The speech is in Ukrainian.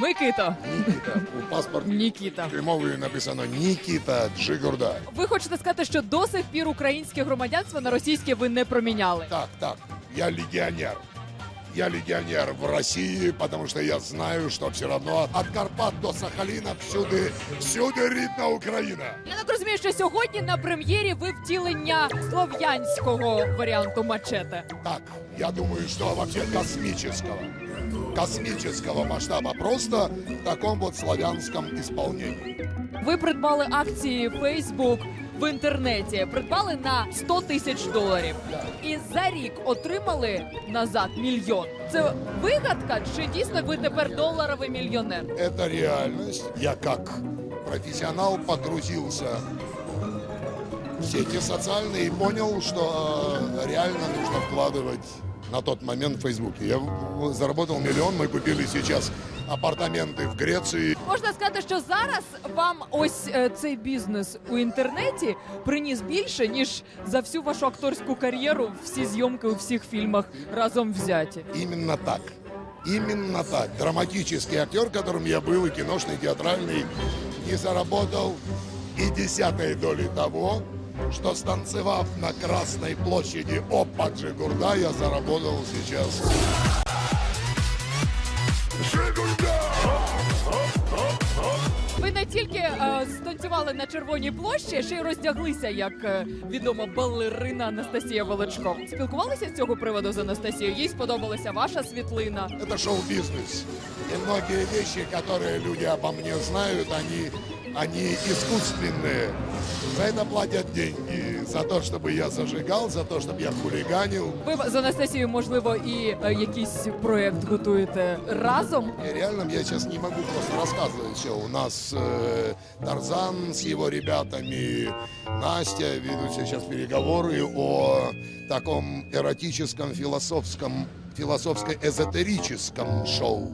Микито, Нікіта. У паспорті Нікіта. кримовою мовою написано Нікіта Джигурда. Ви хочете сказати, що до сих пір українське громадянство на російське ви не проміняли? Так, так, я легионер. Я легионер в России, потому что я знаю, что все равно от Карпат до Сахалина всюди, всюди рідна Україна. Я так розумію, що сьогодні на прем'єрі ви втілення слов'янського варіанту мачете. Так, я думаю, что вообще космического. Космического масштаба, просто в таком вот славянском исполнении. Ви придбали акції Facebook в інтернеті, придбали на 100 тисяч доларів. І за рік отримали назад мільйон. Це вигадка, чи дійсно ви тепер доларовий мільйонер? Это реальность. Я как профессионал погрузился в сети социальные и понял, что э, реально нужно вкладывать на тот момент в Фейсбуке. Я в- заработал миллион, мы купили сейчас апартаменты в Греции. Можна сказати, що зараз вам ось е, цей бізнес у інтернеті приніс більше, ніж за всю вашу акторську кар'єру, всі зйомки у всіх фільмах разом взяті. Именно так. Именно так. Драматический актер, которым я был, и киношный, и театральный, не заработал и десятой доли того, что станцевав на Красной площади Опа Джигурда, я заработал сейчас. Джигурда! Ви не тільки е, станцювали на червоній площі, ще й роздяглися, як е, відома балерина Анастасія Волочко. Спілкувалися з цього приводу з Анастасією? Їй сподобалася ваша світлина. Это шоу-бизнес. И многие вещи, которые люди обо мне знают, они, они искусственные. За это платят деньги. За то, чтобы я зажигал, за то, чтобы я хулиганил. Ви з Анастасією, можливо, і е, якийсь проєкт готуєте разом. И реально я сейчас не могу просто рассказывать все. У нас э, Тарзан с его ребятами, Настя ведут сейчас переговоры о таком эротическом, философском, философско-эзотерическом шоу.